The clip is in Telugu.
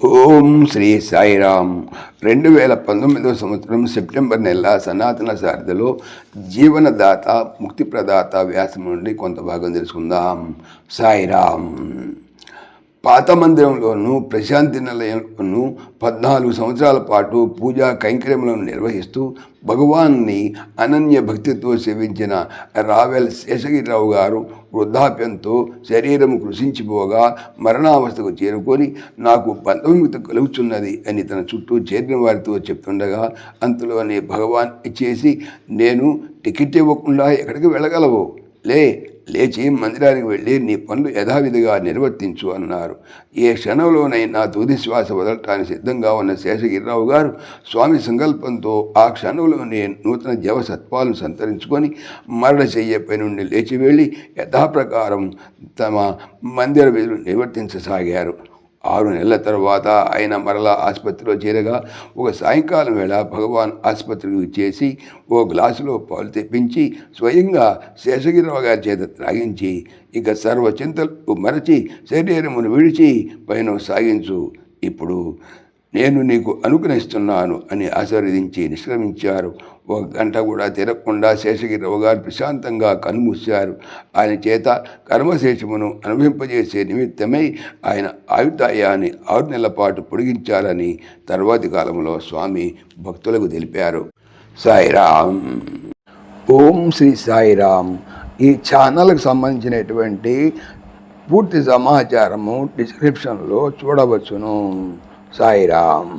ఓం శ్రీ సాయిరామ్ రెండు వేల పంతొమ్మిదవ సంవత్సరం సెప్టెంబర్ నెల సనాతన శారదలో జీవనదాత ముక్తి ప్రదాత వ్యాసం నుండి కొంత భాగం తెలుసుకుందాం. సాయిరామ్ పాత మందిరంలోను ప్రశాంతి నిలయంలోను పద్నాలుగు సంవత్సరాల పాటు పూజా కైంకర్యములను నిర్వహిస్తూ భగవాన్ని అనన్య భక్తితో సేవించిన రావెల్ శేషగిరిరావు గారు వృద్ధాప్యంతో శరీరము కృషించిపోగా మరణావస్థకు చేరుకొని నాకు పంతొమ్మిది కలుగుతున్నది అని తన చుట్టూ చేరిన వారితో చెప్తుండగా అంతలోనే భగవాన్ ఇచ్చేసి నేను టికెట్ ఇవ్వకుండా ఎక్కడికి వెళ్ళగలవు? లే లేచి మందిరానికి వెళ్ళి నీ పనులు యథావిధిగా నిర్వర్తించు అన్నారు. ఏ క్షణంలోనైనా తుది శ్వాస వదలటానికి సిద్ధంగా ఉన్న శేషగిరిరావు గారు స్వామి సంకల్పంతో ఆ క్షణంలోనే నూతన జవసత్వాలను సంతరించుకొని మరణ చెయ్యపై నుండి లేచి వెళ్ళి యథాప్రకారం తమ మందిర విధులు నిర్వర్తించసాగారు. ఆరు నెలల తర్వాత ఆయన మరలా ఆసుపత్రిలో చేరగా ఒక సాయంకాలం వేళ భగవాన్ ఆసుపత్రికి చేసి ఓ గ్లాసులో పాలు తెప్పించి స్వయంగా శేషగిరిరావు గారి చేత త్రాగించి ఇక సర్వ చింతలు మరచి శరీరమును విడిచి పైన సాగించు. ఇప్పుడు నేను నీకు అనుగ్రహిస్తున్నాను అని ఆశీర్వదించి నిష్క్రమించారు. ఒక గంట కూడా తిరగకుండా శేషగిరి గారు ప్రశాంతంగా కనుమూశారు. ఆయన చేత కర్మశేషమును అనుభవింపజేసే నిమిత్తమై ఆయన ఆయుర్దాయాన్ని ఆరు నెలల పాటు పొడిగించాలని తర్వాతి కాలంలో స్వామి భక్తులకు తెలిపారు. సాయిరామ్. ఓం శ్రీ సాయిరామ్. ఈ ఛానల్కి సంబంధించినటువంటి పూర్తి సమాచారము డిస్క్రిప్షన్లో చూడవచ్చును. సాయిరామ్